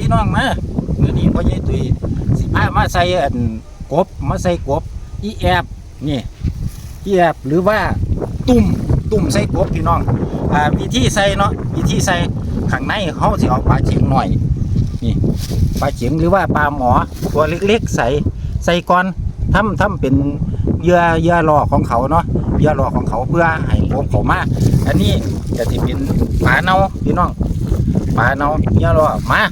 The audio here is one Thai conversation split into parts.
พี่น้องมาเมื่อนี้พ่อใหญ่ตุยสิพามาใส่อันกบมาใส่กบอีแอบนี่อีแอบหรือว่าตุ่มตุ่มใส่กบพี่น้องอ่าวิธีใส่เนาะวิธีใส่ข้างในเขาสิเอาปลาเฉียงหน่อยนี่ปลาเฉียงหรือว่าปลาหมอตัวเล็กๆใส่ใส่ก่อนทำทำเป็นเยื่อเยื่อรอของเขาเนาะเยื่อรอของเขาเพื่อให้กบเขามาอันนี้จะสิเป็นปลาเน่าพี่น้องปลาเนาเยื่อะรอมา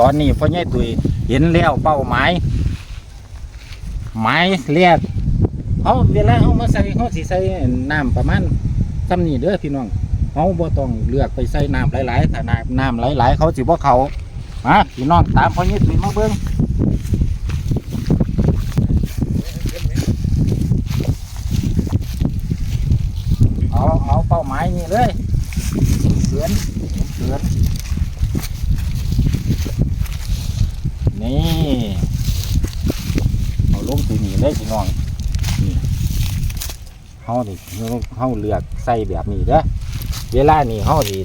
ตอนนี้พ่อใหญ่ตุยเห็นแล้วเป้าหมายหมายเรียกเอาเวลาเอามาใส่เขาสิใส่น้ำประมาณซ้ำนี่เด้อพี่น้องเขาบ่ต้องเลือกไปใส่น้ำหลายๆถ้าน้ำน้ำหลายๆ เขาสิบ่เขามาพี่น้องตามพ่อใหญ่ตุยมาเบิ่งเอาเอาเป้าหมายนี่เลยเสือนเสือน นี่เอาลงตัวนี้เลยพี่น้องนี่เขาดิเขาเลือกใส่แบบนี้เด้อเวลานี่เขาดิ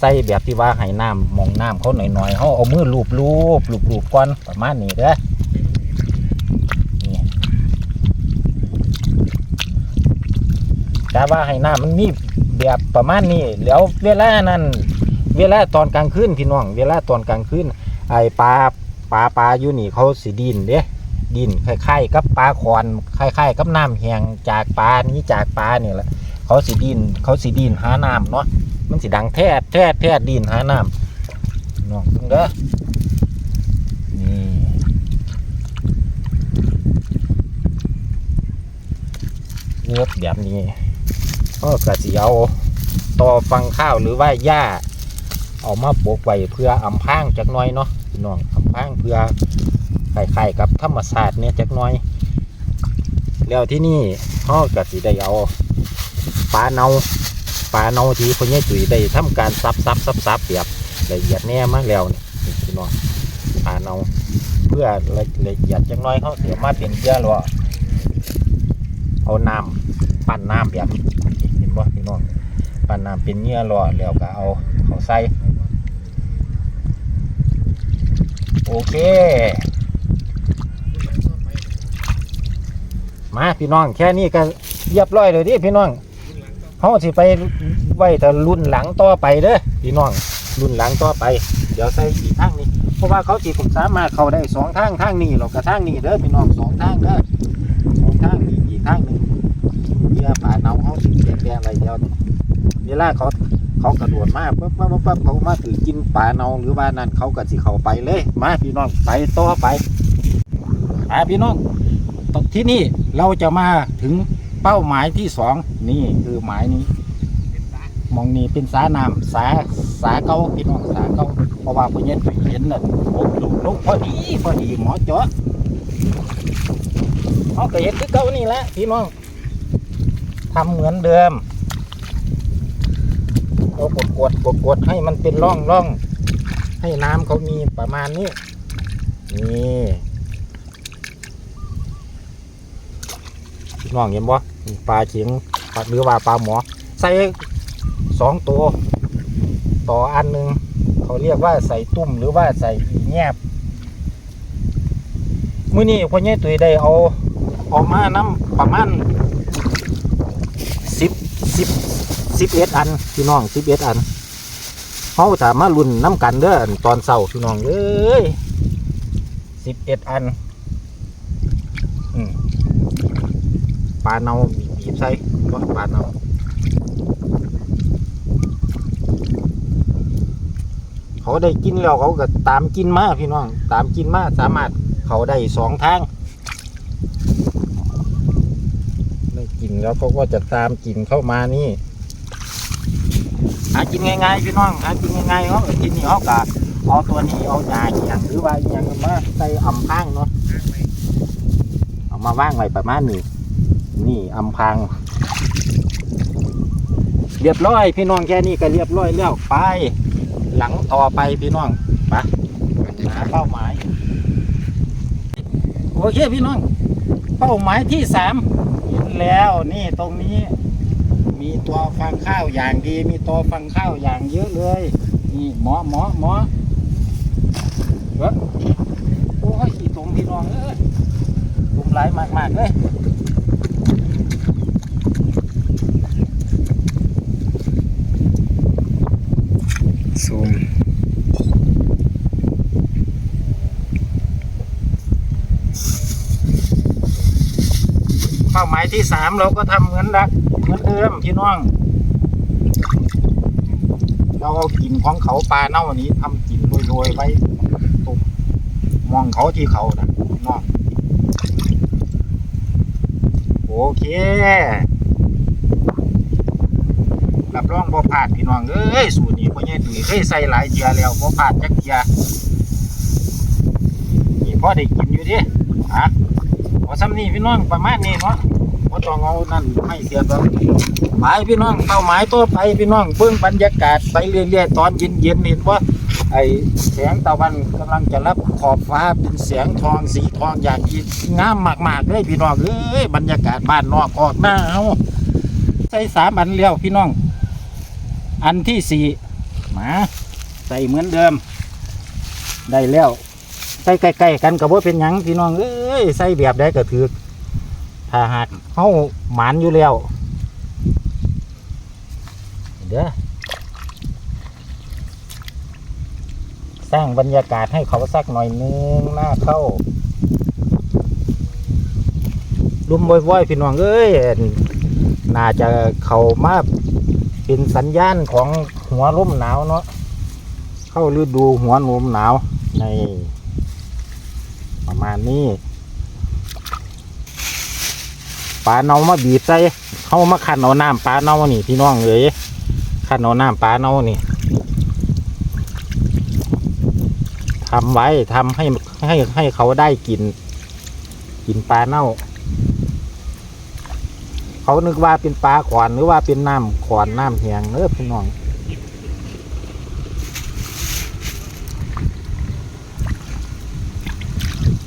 ใส่แบบที่ว่าให้น้ำมองน้ำเขาหน่อยๆเขาเอามือลูบลูบลูบลูบก่อนประมาณนี้เด้อนี่แต่ว่าให้น้ำมันมีแบบประมาณนี้แล้วเวลานั้น เวลาตอนกลางคืนพี่น้อง เวลาตอนกลางคืนไอปลา ปลาปลาอยู่นี่เขาสิดินเด้ดินคล้ายๆกับปลาคอนคล้ายๆกับน้ำแหงจากปลานี้จากปลาเนี่ยแหละเขาสิดินเขาสิดินหาน้ำเนาะมันสิดังแทดแทดแทดดินหาน้ำน้องเพิ่งเด้อนี่เลือบแบบนี้ก็กระสิเอาต่อฟังข้าวหรือว่าหญ้า เอามาปลูกไว้เพื่ออำพรางจักน้อยเนาะ พี่น้องคำพังเพื่อไข่ไข่กับธรรมศาสตร์เนี่ยจักน้อย แล้วที่นี่พ่อก็สิได้เอาปลาเนาปลาเนาที่คนนี้จุ๋ยได้ทำการซับซับซับซับแบบละเอียดแน่มากแล้วนี่นี่พี่น้องปลาเนาเพื่อละละเอียดจักน้อยเขาเสียมาเป็นเยอะหรอเอาน้ำปั้นน้ำแบบนี้เห็นบ่พี่น้องปั้นน้ำเป็นเนื้อหล่อแล้วก็เอาเขาใส่ โอเค มาพี่น้องแค่นี้ก็เรียบร้อยเลยดิพี่น้องเขาสิไปไว้แต่รุ่นหลังต่อไปเด้อพี่น้องรุ่นหลังต่อไป เดี๋ยวใส่อีกทางนี้เพราะว่าเขาสิผมสามารถเข้าได้สองทางทางนี้หรอกกับทางนี้เด้อพี่น้องสองทางเด้อสองทางนี้อีกทางหนึ่งเรือป่าเนาเขาสิแดงๆอะไรเดียวเวลาเขา เขากระโดดมาปั๊บปั๊บปั๊บปั๊บเขามาถือกินปลาเนาหรือว่านั่นเขาก็สิเขาไปเลย มาพี่น้องไปต่อไปอาพี่น้องตอนที่นี่เราจะมาถึงเป้าหมายที่สองนี่คือหมายนี้ มองนี่เป็นสาน้ำสาสาเก้าพี่น้องสาเก้าเพราะว่าพวกนี้เห็นน่ะโอ้ดูลงพอดีพอดีหมอเจาะเขาก็เห็นคือเก้านี่แหละพี่น้องทำเหมือนเดิม เรากดกดกดกดให้มันเป็นร่องร่องให้น้ำเขามีประมาณนี้ นี่พี่น้องเห็นบ่ปลาเฉียงหรือว่าปลาหมอ ใส่สองตัว ต่ออันหนึ่งเขาเรียกว่าใส่ตุ่มหรือว่าใส่อีแงบมื้อนี้พ่อใหญ่ตุยได้เอาเออกมาน้ำประมาณสิบสิบ สิบเอ็ดอันพี่น้องสิบเอ็ดอันเขาสามารุ่นน้ำกันเด้อตอนเสาร์พี่น้องเอ้ยสิบเอ็ดอันอปลาเนาบีบใส่ก็ปลาเนาเขาได้กินแล้วเขาก็ตามกินมาพี่น้อง ตามกินมาสามารถเขาได้สองทางได้กินแล้วเขาก็จะตามกินเข้ามานี่ หากินง่ายๆพี่น้องหากินง่ายๆเขาก็กินนี่เขากะเอาตัวนี้เอาหญ้าเขียงหรือว่าอหยังมาใส่อำพรางเนาะเอามาว่างไว้ประมาณนี้นี่อำพรางเรียบร้อย พี่น้องแค่นี้ก็เรียบร้อยแล้วไป หลังต่อไปพี่น้องไปหาเป้าหมายโอเคพี่น้อง เป้าหมายที่สามเห็นแล้วนี่ตรงนี้ มีตัวฟังข้าวอย่างดี มีตัวฟังข้าวอย่างเยอะเลยนี่หมอหมอหมอเฮ้ยโอ้ยขี่ตงพี่น้องเออตมไหลมากๆเลย หมายที่สามเราก็ทำเหมือนดักเหมือนเดิมพี่น้อง เราเอากินของเขาปลาเน่านี้ทำกินโรยๆไว้ตุกมองเขาที่เขานะน้องโอเครับรองบ่พลาดพี่น้องเอ้ยสูตรนี้พ่อใหญ่ตุ๋ยเคยใส่หลายเทียแล้วบ่พลาดจักเทียนี่พ่อได้กินอยู่ดิฮะพอซ้ำนี้พี่น้องประมาณนี้เนาะ บ่ต้องเอานั่นไม่เสียแล้วหมายพี่น้องเป้าหมายต่อไปพี่น้องเบิ่งบรรยากาศไปเรื่อยๆตอนเย็นๆเห็นว่าไอ้แสงตะวันกำลังจะรับขอบฟ้าเป็นแสงทองสีทองอย่างที่งามมากๆเลยพี่น้องเอ้ยบรรยากาศบ้านนอกออกหน้าเฮาใส่สามอันเลี้ยวพี่น้อง อันที่สี่มาใส่เหมือนเดิม ได้แล้วใส่ใกล้ๆกันกับว่าเป็นหยังพี่น้องเอ้ยใส่แบบใดก็ถือ ถ้าหากเขาหมานอยู่แล้วเด้อสร้างบรรยากาศให้เขาสักหน่อยนึงหน้าเข้าลุมบ่อยๆพี่น้องเอ้ยน่าจะเขามาเป็นสัญญาณของหัวลมหนาวเนาะเข้าฤดูหัวลมหนาวในประมาณนี้ ปลาเน่ามาบีบใส่เขามาขันเอาน้ำปลาเน่านี่พี่น้องเลยขันเอาน้ำปลาเน่านี่ทำไว้ทำให้ให้ให้เขาได้กิน กินปลาเน่า เขานึกว่าเป็นปลาขวานหรือว่าเป็นน้ำขวานน้ำแหงเออพี่น้อง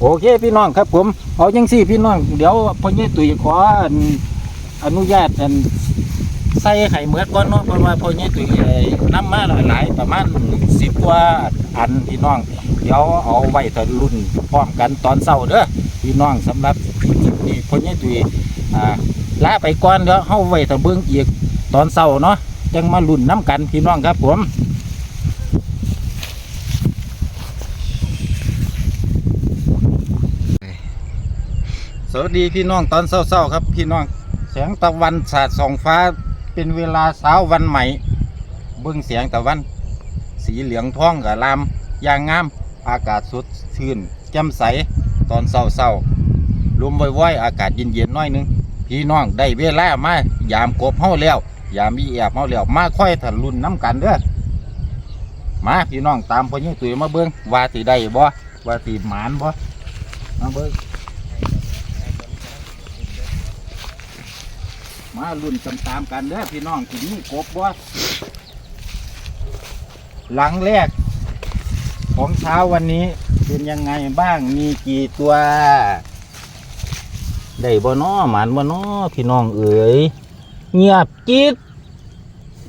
โอเคพี่น้องครับผมเอาจังสี่พี่น้องเดี๋ยวพ่อใหญ่ตุ๋ยขออนุญาตอันใส่ไข่เมือดก่อนเนาะเพราะว่าพ่อใหญ่ตุ๋ยเอ่ยนำมาหลายๆประมาณสิบกว่าอันพี่น้อง เดี๋ยวเอาไว้แต่รุ่นพร้อมกันตอนเช้าเด้อพี่น้องสำหรับคลิปนี้พ่อใหญ่ตุ๋ยอ่าลาไปก่อนเดี๋ยวเฮาไว้แต่เบิ่งอีกตอนเช้าเนาะจังมาลุ่นน้ำกันพี่น้องครับผม สวัสดีพี่น้องตอนเช้าๆครับ พี่น้องแสงตะวันสาดส่องฟ้าเป็นเวลาเช้าวันใหม่ เบิ่งแสงตะวัน สีเหลืองทองกับลามอย่างงาม อากาศสดชื่นแจ่มใสตอนเช้าๆลมว่อยๆอากาศเย็นๆน้อยนึง พี่น้องได้เวลามายามกบเฮาแล้ว ยามมีแอบเฮาแล้วมาค่อยถลุนน้ำกันเด้อมาพี่น้องตามพ่อยิ่งตุ๋ยมาเบิ่งว่าสิได้บ่ว่าสิหมานบ่มาเบิ่ง มาลุ้นตามๆกันเด้อพี่น้องสิมีกบบ่หลังแรก ของเช้าวันนี้เป็นยังไงบ้างมีกี่ตัวได้บ่น้อหมันบ่น้อพี่น้องเอ๋ยเงียบจิต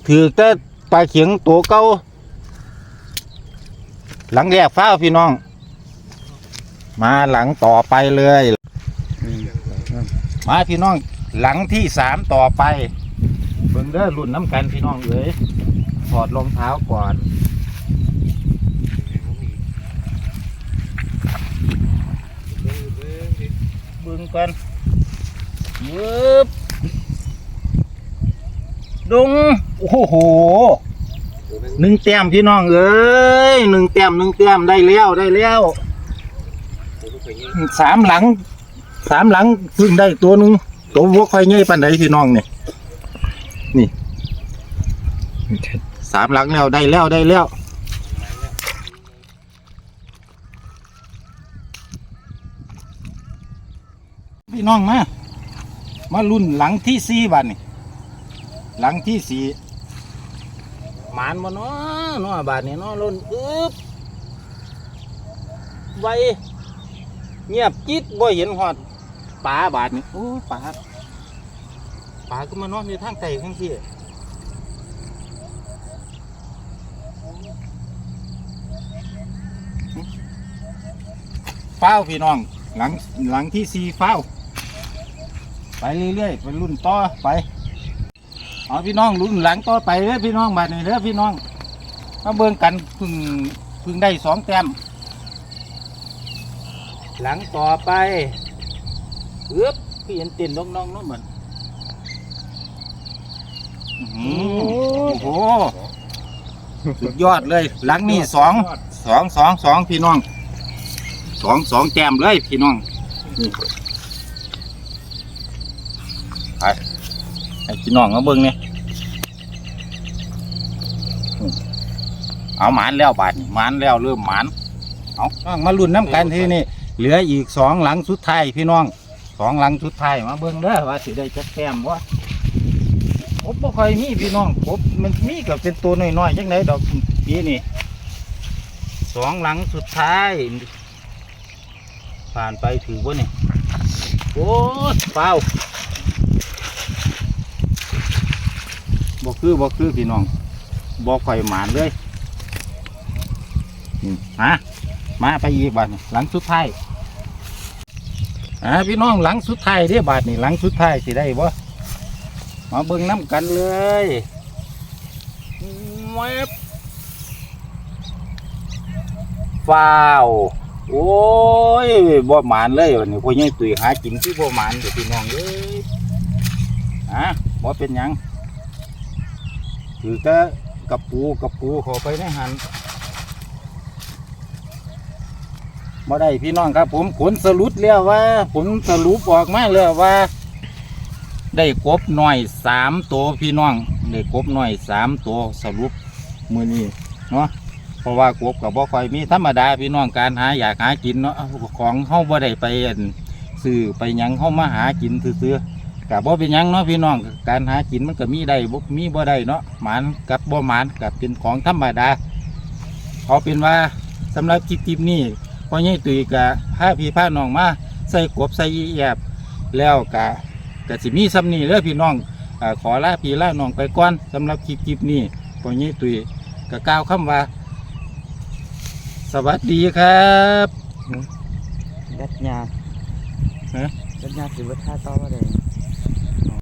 ถือแต่ปลาเขียงตัวเก่าหลังแรกฟ้าพี่น้อง มาหลังต่อไปเลย มาพี่น้อง หลังที่สามต่อไป เบิ่งเด้อรุ่นน้ำกันพี่น้องเอ๋ยถอดรองเท้าก่อน เบิ่งกันยึบดงโอ้โหหนึ่งแต้มพี่น้องเอ้ยหนึ่งแต้มหนึ่งแต้มได้แล้วได้แล้วสามหลัง สามหลังเพิ่งได้ตัวหนึ่ง ตัววัวควายง่ายปันไดพี่น้องเนี่ยนี่สามหลังแล้วได้แล้วได้แล้วพี่น้องมา มารุ่นหลังที่สี่บัดนี่หลังที่สี่หมานมาเนาะเนาะบาดนี่เนาะรุ่นอึ๊บไวเงียบจิตบ่เห็นหอด ปลาบาดนี่โอ้ปลาปลาก็มานอนอยู่ทางไตข้างที่เฝ้าวพี่น้อง หลังหลังที่สี่เฝ้าวไปเรื่อยๆไปรุ่นต่อไปเอาพี่น้องรุ่นหลังต่อไปเด้อพี่น้องบัดนี้เด้อพี่น้องมาเบิ่งกันเพึ่งเพึ่งได้สองแต้มหลังต่อไป เอ๊บพี่เห็นเต้นน้องๆเนู้นเหมือนอื้อหือโอ้โหสุดยอดเลย หลังนี่สองสองสองสองพี่น้องสองสองแต้มเลยพี่น้องนี่ไปให้พี่น้องมาเบิ่งเนี่ยอืมเอาหมานแล้วบาดนี้หมานแล้วเริ่มหมานเอาเอามาลุ้นน้ำกันทีนี่เหลืออีกสองหลังสุดท้ายพี่น้องส องหลังสุดท้ายมาเบิ่งเด้อว่าสิได้จักแต้มวะผมบ่ค่อยมีพี่น้องผมมันมีกับเป็นตัวน้อยๆจังไดดอกปีนี่สองหลังสุดท้าย ผ่านไปถือว่านี่โอ้เปล่าบอกคือบอกคือพี่น้องบอกไฟหมานเลยมฮะมาไปอีกบานหลังสุดท้าย อ่าพี่น้องหลังสุดท้ายเด้บาทนี่หลังสุดท้ายสิได้บ่มาเบิ่งน้ำกันเลยแวบฟ้าว โอ้ยบ่หมานเลยวันนี้พ่อใหญ่ตุยหากินที่บ่หมานเดี๋ยวพี่น้องเอ้ยอะบ่เป็นหยังถือแต่กับปูกับปูข้าไปในหัน บ่ได้พี่น้องครับ ผมผลสรุปแล้วว่า ผลสรุปออกมาแล้วว่า ได้กบหน่อยสามตัวพี่น้องได้กบหน่อยสามตัวสรุปมือนี้เนาะเพราะว่ากบกับบ่ค่อยมีธรรมดาพี่น้องการหาอยากหากินเนาะของเฮาบ่ได้ไปอั่นซื้อไปยังเฮามาหากินซื่อกับบ่เป็นยังเนาะพี่น้องการหากินมันก็มีได้บ่มีบ่ได้เนาะหมานกับบ่หมานกับเป็นของธรรมดาเอาเป็นว่าสำหรับคลิปนี้ พ่อใหญ่ตุ้ยกับพาพี่พาน้องมาใส่กบใส่อีแอบแล้วก็ก็สิมีซ้ำนี้เด้อพี่น้องอ่าขอลาพี่ลาน้องไปก่อนสำหรับคลิปๆนี้พ่อใหญ่ตุ้ยก็กล่าวคำว่า สวัสดีครับดัดยาฮะดัดยาสิบท่าต่อว่าได้